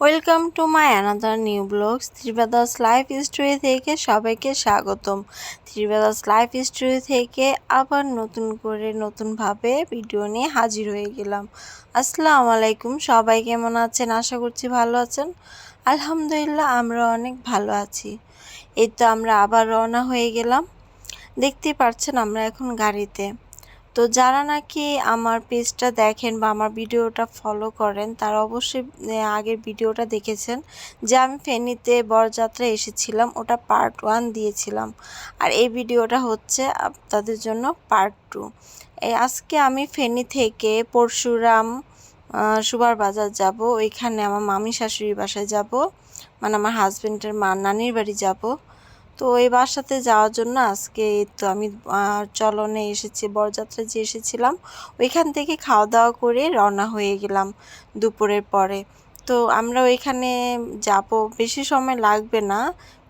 Welcome to my another new blog Tribedas life story থেকে সবাইকে স্বাগতম। ত্রিবেদাস লাইফ স্টোরি থেকে আবার নতুন করে নতুনভাবে ভিডিও নিয়ে হাজির হয়ে গেলাম। আসসালামু আলাইকুম, সবাই কেমন আছেন? আশা করছি ভালো আছেন। আলহামদুলিল্লাহ, আমরা অনেক ভালো আছি। এই তো আমরা আবার রওনা হয়ে গেলাম। দেখতেই পাচ্ছেন আমরা এখন গাড়িতে। তো যারা নাকি আমার পেজটা দেখেন বা আমার ভিডিওটা ফলো করেন, তারা অবশ্যই আগের ভিডিওটা দেখেছেন যে আমি ফেনীতে বরযাত্রা এসেছিলাম, ওটা পার্ট ওয়ান দিয়েছিলাম। আর এই ভিডিওটা হচ্ছে আপনাদের জন্য পার্ট টু আজকে আমি ফেনী থেকে পরশুরাম সুবার বাজার যাব, ওইখানে আমার মামি শাশুড়ির বাসায় যাব মানে আমার হাজব্যান্ডের মা, নানির বাড়ি যাব। তো ওই বাসাতে যাওয়ার জন্য আজকে তো আমি চলনে এসেছি, বরযাত্রায় যে এসেছিলাম, ওইখান থেকে খাওয়া দাওয়া করে রওনা হয়ে গেলাম দুপুরের পরে। তো আমরা ওইখানে যাব, বেশি সময় লাগবে না,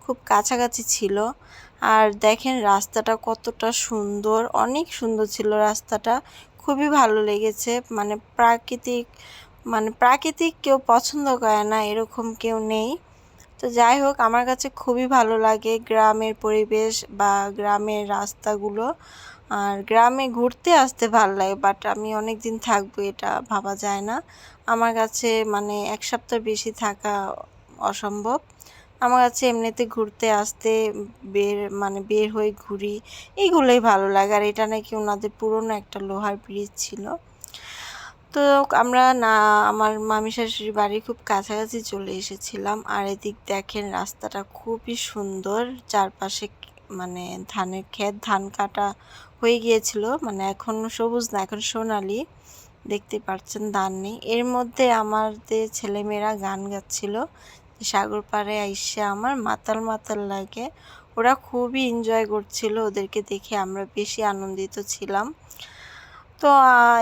খুব কাছাকাছি ছিল। আর দেখেন রাস্তাটা কতটা সুন্দর, অনেক সুন্দর ছিল রাস্তাটা, খুবই ভালো লেগেছে। মানে প্রাকৃতিক মানে প্রাকৃতিক কেউ পছন্দ করে না, এরকম কেউ নেই। তো যাই হোক, আমার কাছে খুবই ভালো লাগে গ্রামের পরিবেশ বা গ্রামের রাস্তাগুলো। আর গ্রামে ঘুরতে আসতে ভালো লাগে বাট আমি অনেক দিন থাকব, এটা ভাবা যায় না। আমার কাছে মানে এক সপ্তাহ বেশি থাকা অসম্ভব। আমার কাছে এমনিতে ঘুরতে আসতে বের মানে বের হয়ে ঘুরি, এইগুলোই ভালো লাগে। আর এটা নাকি ওনাদের পুরনো একটা লোহার ব্রিজ ছিল। তো আমরা না, আমার মামি শাশুড়ির বাড়ি খুব কাছাকাছি চলে এসেছিলাম। আর এদিক দেখেন রাস্তাটা খুবই সুন্দর। চারপাশে মানে ধানের ক্ষেত, ধান কাটা হয়ে গিয়েছিল। মানে এখন সবুজ না, এখন সোনালি। দেখতে পাচ্ছেন ধান নেই। এর মধ্যে আমাদের ছেলেমেয়েরা গান গাচ্ছিল সাগর পাড়ে আইসে আমার মাতাল মাতাল লাগে। ওরা খুবই এনজয় করছিল ওদেরকে দেখে, আমরা বেশি আনন্দিত ছিলাম। তো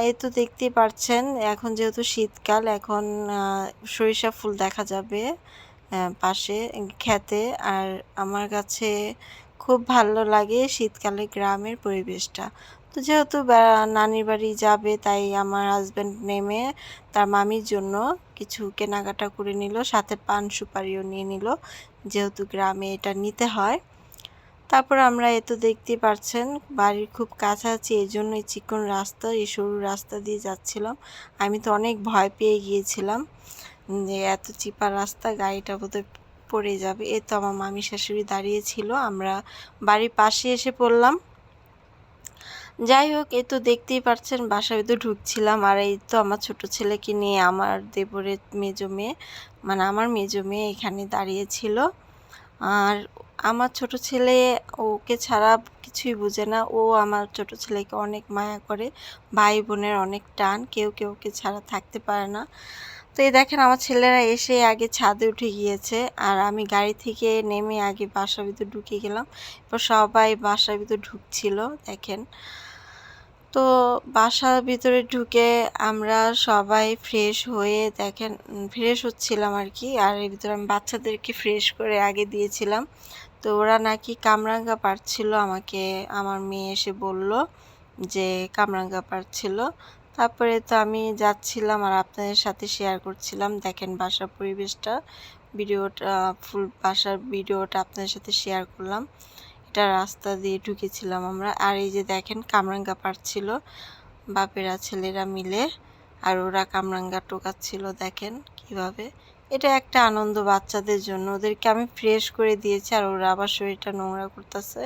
এ তো দেখতেই পারছেন, এখন যেহেতু শীতকাল, এখন সরিষা ফুল দেখা যাবে পাশে, খেতে। আর আমার কাছে খুব ভালো লাগে শীতকালে গ্রামের পরিবেশটা। তো যেহেতু নানির বাড়ি যাবে, তাই আমার হাজব্যান্ড নেমে তার মামির জন্য কিছু কেনাকাটা করে নিল, সাথে পান সুপারিও নিয়ে নিল, যেহেতু গ্রামে এটা নিতে হয়। তারপর আমরা এ তো দেখতেই পাচ্ছেন বাড়ির খুব কাছাকাছি, এই জন্য এই চিকন রাস্তা, এই সরু রাস্তা দিয়ে যাচ্ছিলাম। আমি তো অনেক ভয় পেয়ে গিয়েছিলাম যে এত চিপা রাস্তা, গাড়িটা বোধহয় পড়ে যাবে। এ তো আমার মামি শাশুড়ি দাঁড়িয়েছিল আমরা বাড়ির পাশে এসে পড়লাম। যাই হোক, এ তো দেখতেই পাচ্ছেন বাসার ভিতরে ঢুকছিলাম। আর এই তো আমার ছোট ছেলেকে নিয়ে আমার দেবরের মেজো মেয়ে মানে আমার মেজো মেয়ে এখানে দাঁড়িয়েছিল আর আমার ছোট ছেলে ওকে ছাড়া কিছুই বুঝে না। ও আমার ছোট ছেলেকে অনেক মায়া করে, ভাই বোনের অনেক টান, কেউ কেউ ওকে ছাড়া থাকতে পারে না। তো এই দেখেন আমার ছেলেরা এসে আগে ছাদে উঠে গিয়েছে আর আমি গাড়ি থেকে নেমে আগে বাসার ভিতর ঢুকে গেলাম। এরপর সবাই বাসার ভিতর ঢুকছিল, দেখেন। তো বাসার ভিতরে ঢুকে আমরা সবাই ফ্রেশ হয়ে দেখেন ফ্রেশ হচ্ছিলাম আর কি। আর এর ভিতরে আমি বাচ্চাদেরকে ফ্রেশ করে আগে দিয়েছিলাম। তো ওরা নাকি কামরাঙ্গা পারছিল আমাকে, আমার মেয়ে এসে বলল যে কামরাঙ্গা পারছিল তারপরে তো আমি যাচ্ছিলাম আর আপনাদের সাথে শেয়ার করছিলাম। দেখেন বাসার পরিবেশটা, ভিডিওটা ফুল বাসার ভিডিওটা আপনাদের সাথে শেয়ার করলাম। এটা রাস্তা দিয়ে ঢুকেছিলাম আমরা। আর এই যে দেখেন কামরাঙ্গা পারছিল বাপেরা ছেলেরা মিলে, আর ওরা কামরাঙ্গা টোকাচ্ছিল, দেখেন কীভাবে। এটা একটা আনন্দ বাচ্চাদের জন্য। ওদেরকে আমি ফ্রেশ করে দিয়েছি, আর ওরা আবার শরীরটা নোংরা করতেছে।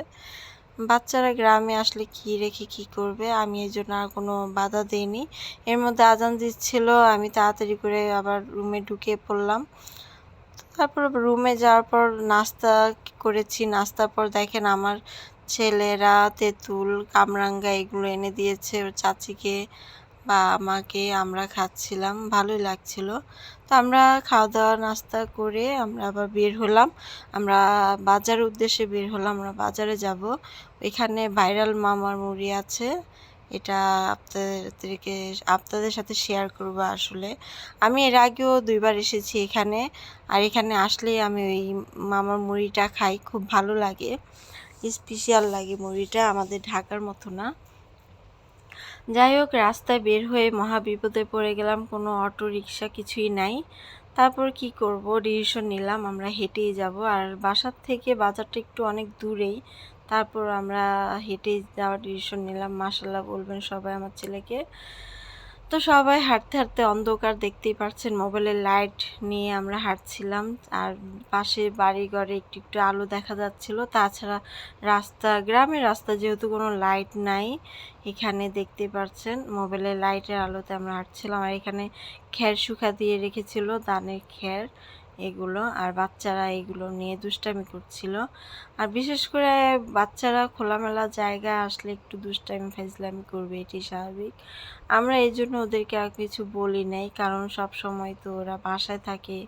বাচ্চারা গ্রামে আসলে কি রেখে কি করবে, আমি এই জন্য আর কোনো বাধা দিইনি। এর মধ্যে আজান দিচ্ছিল, আমি তাড়াতাড়ি করে আবার রুমে ঢুকে পড়লাম। তারপর রুমে যাওয়ার পর নাস্তা করেছি। নাস্তার পর দেখেন আমার ছেলেরা তেঁতুল, কামরাঙ্গা এগুলো এনে দিয়েছে ওর চাচিকে বা আমাকে, আমরা খাচ্ছিলাম, ভালোই লাগছিল। তো আমরা খাওয়া দাওয়া নাস্তা করে আমরা আবার বের হলাম। আমরা বাজারের উদ্দেশ্যে বের হলাম, আমরা বাজারে যাব। ওইখানে ভাইরাল মামার মুড়ি আছে। এটা আপনাদেরকে, আপনাদের সাথে শেয়ার করব আসলে। আমি এর আগেও দুইবার এসেছি এখানে, আর এখানে আসলে আমি ওই মামার মুড়িটা খাই, খুব ভালো লাগে। স্পেশাল লাগে মুড়িটা, আমাদের ঢাকার মতো না। যাই হোক, রাস্তায় বের হয়ে মহা বিপদে পড়ে গেলাম, কোনো অটো রিক্সা কিছুই নাই। তারপর কি করব? ডিসিশন নিলাম, আমরা হেঁটেই যাব। আর বাসার থেকে বাজারটা একটু অনেক দূরেই তারপর আমরা হেঁটেই যাওয়ার ডিসিশন নিলাম। মাসাল্লাহ বলবেন সবাই আমার ছেলেকে। তো সবাই হাঁটতে হাঁটতে অন্ধকার দেখতেই পাচ্ছেন মোবাইলের লাইট নিয়ে আমরা হাঁটছিলাম। আর পাশে বাড়ি ঘরে একটু একটু আলো দেখা যাচ্ছিল। তাছাড়া রাস্তা, গ্রামের রাস্তা যেহেতু কোনো লাইট নাই, এখানে দেখতে পাচ্ছেন মোবাইলের লাইটের আলোতে আমরা হাঁটছিলাম। আর এখানে খ্যার শুকা দিয়ে রেখেছিল দানের খ্যার এগুলো। আর বাচ্চারা এগুলো নিয়ে দুষ্টামি করছিল। আর বিশেষ করে বাচ্চারা খোলামেলা জায়গায় আসলে একটু দুষ্টামি, ফেজলামি করবে এটি স্বাভাবিক। আমরা এই জন্য ওদেরকে আর কিছু বলি নাই, কারণ সব সময় তো ওরা বাসায় থাকে।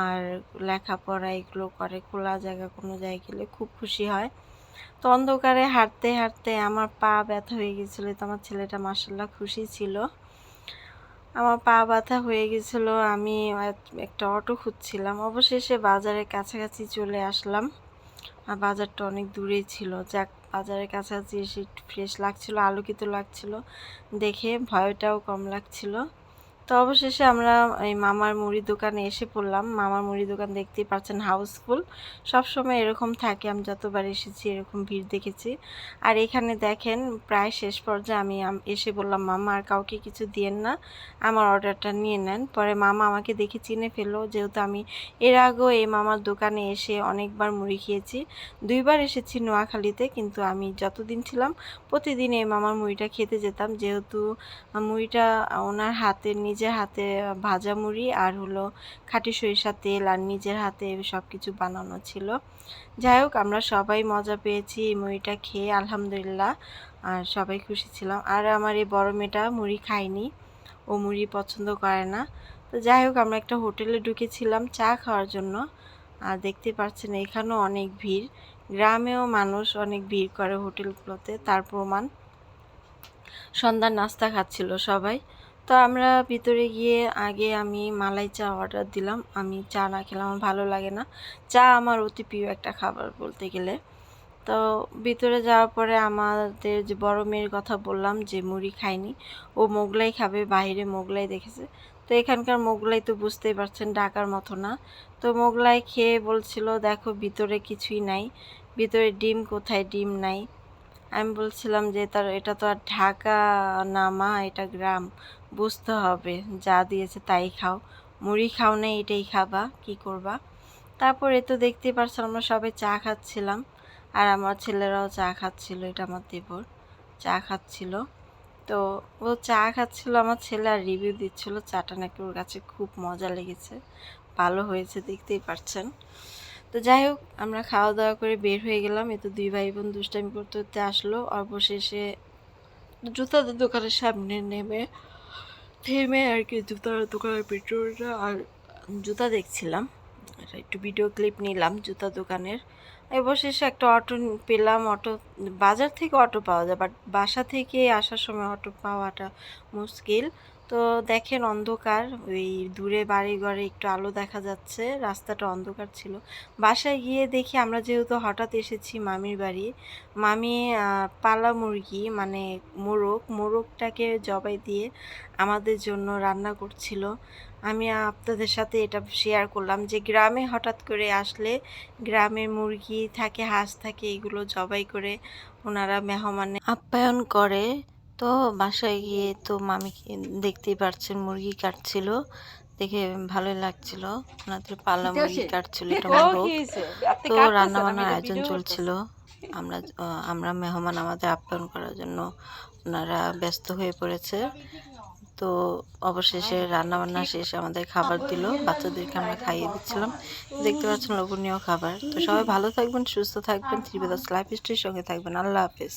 আর লেখাপড়া এগুলো করে, খোলা জায়গা কোনো জায়গায় গেলে খুব খুশি হয়। তো অন্ধকারে হাঁটতে হাঁটতে আমার পা ব্যথা হয়ে গেছিল, তো আমার ছেলেটা মাসাল্লাহ খুশি ছিল। আমার পা ব্যথা হয়ে গেছিল, আমি একটা অটো খুঁজছিলাম। অবশেষে বাজারের কাছাকাছি চলে আসলাম। আর বাজারটা অনেক দূরেই ছিল। যাক, বাজারের কাছাকাছি এসে ফ্রেশ লাগছিল, আলোকিত লাগছিল। দেখে ভয়টাও কম লাগছিল। তো অবশেষে আমরা এই মামার মুড়ি দোকানে এসে পড়লাম। মামার মুড়ি দোকান দেখতেই পাচ্ছেন হাউসফুল। সবসময় এরকম থাকে, আমি যতবার এসেছি এরকম ভিড় দেখেছি। আর এখানে দেখেন, প্রায় শেষ পর্যায়ে আমি এসে বললাম, মামা, আর কাউকে কিছু দিয়েন না, আমার অর্ডারটা নিয়ে নেন। পরে মামা আমাকে দেখে চিনে ফেলল, যেহেতু আমি এর আগেও এই মামার দোকানে এসে অনেকবার মুড়ি খেয়েছি। দুইবার এসেছি নোয়াখালীতে, কিন্তু আমি যতদিন ছিলাম, প্রতিদিন এই মামার মুড়িটা খেতে যেতাম। যেহেতু মুড়িটা ওনার হাতের নিজের হাতে ভাজা মুড়ি আর হলো খাঁটি সরিষার তেল আর নিজের হাতে সব কিছু বানানো ছিল। যাই হোক, আমরা সবাই মজা পেয়েছি এই মুড়িটা খেয়ে, আলহামদুলিল্লাহ। আর সবাই খুশি ছিলাম। আর আমার এই বড় মেয়েটা মুড়ি খায়নি। ও মুড়ি পছন্দ করে না। তো যাই হোক, আমরা একটা হোটেলে ঢুকেছিলাম চা খাওয়ার জন্য। আর দেখতে পাচ্ছেন, এখানেও অনেক ভিড়। গ্রামেও মানুষ অনেক ভিড় করে হোটেলগুলোতে, তার প্রমাণ। সন্ধ্যার নাস্তা খাচ্ছিল সবাই। তো আমরা ভিতরে গিয়ে আগে আমি মালাই চা অর্ডার দিলাম। আমি চা না খেলে আমার ভালো লাগে না। চা আমার অতি প্রিয় একটা খাবার বলতে গেলে। তো ভিতরে যাওয়ার পরে আমাদের যে বড় মেয়ের কথা বললাম যে মুড়ি খায়নি, ও মোগলাই খাবে, বাইরে মোগলাই দেখেছে। তো এখানকার মোগলাই তো বুঝতেই পারছেন, ঢাকার মতো না। তো মোগলাই খেয়ে বলছিল, দেখো ভিতরে কিছুই নাই। ভিতরে ডিম কোথায়? ডিম নাই। আমি বলছিলাম যে তার, এটা তো আর ঢাকা না মা, এটা গ্রাম। বুঝতে হবে, যা দিয়েছে তাই খাও। মুড়ি খাও না, এটাই খাবা, কি করবা? তারপরে তো দেখতেই পারছ আমরা সবাই চা খাচ্ছিলাম। আর আমার ছেলেরাও চা খাচ্ছিল, এটা আমার দেবর। চা খাচ্ছিল। তো ও চা খাচ্ছিল, আমার ছেলে আর রিভিউ দিচ্ছিল, চাটা নাকি ওর কাছে খুব মজা লেগেছে। ভালো হয়েছে, দেখতেই পারছেন। তো যাই হোক, আমরা খাওয়া দাওয়া করে বের হয়ে গেলাম। এ তো দুই ভাই বোন দুষ্টামি করতে করতে আসলো। অবশেষে জুতাদের দোকানের সামনে নেমে থেমে আর কি জুতার দোকানের পেট্রোলটা আর জুতা দেখছিলাম। একটু ভিডিও ক্লিপ নিলাম জুতা দোকানের। অবশেষে একটা অটো পেলাম। অটো বাজার থেকে অটো পাওয়া যায় বাট বাসা থেকে আসার সময় অটো পাওয়াটা মুশকিল। তো দেখেন অন্ধকার, ওই দূরে বাড়ি ঘরে একটু আলো দেখা যাচ্ছে, রাস্তাটা অন্ধকার ছিল। বাসায় গিয়ে দেখি আমরা যেহেতু হঠাৎ এসেছি মামির বাড়ি, মামি পালা মুরগি মানে মোরগ, মোরগটাকে জবাই দিয়ে আমাদের জন্য রান্না করছিল। আমি আপনাদের সাথে এটা শেয়ার করলাম যে গ্রামে হঠাৎ করে আসলে গ্রামে মুরগি থাকে, হাঁস থাকে, এগুলো জবাই করে ওনারা মেহমানে আপ্যায়ন করে। তো বাসায় গিয়ে তো মামি দেখতেই পারছেন মুরগি কাটছিল। দেখে ভালোই লাগছিল। ওনাদের পালা মুরগি কাটছিল তো রান্না বান্নার আয়োজন চলছিল। আমরা আমরা মেহমান আমাদের আপ্যায়ন করার জন্য ওনারা ব্যস্ত হয়ে পড়েছে। তো অবশেষে রান্না বান্না শেষে আমাদের খাবার দিল। বাচ্চাদেরকে আমরা খাইয়ে দিচ্ছিলাম। দেখতে পাচ্ছেন লোভনীয় খাবার। তো সবাই ভালো থাকবেন সুস্থ থাকবেন। ত্রিবেদাস লাইফ স্টোরির সঙ্গে থাকবেন। আল্লাহ হাফেজ।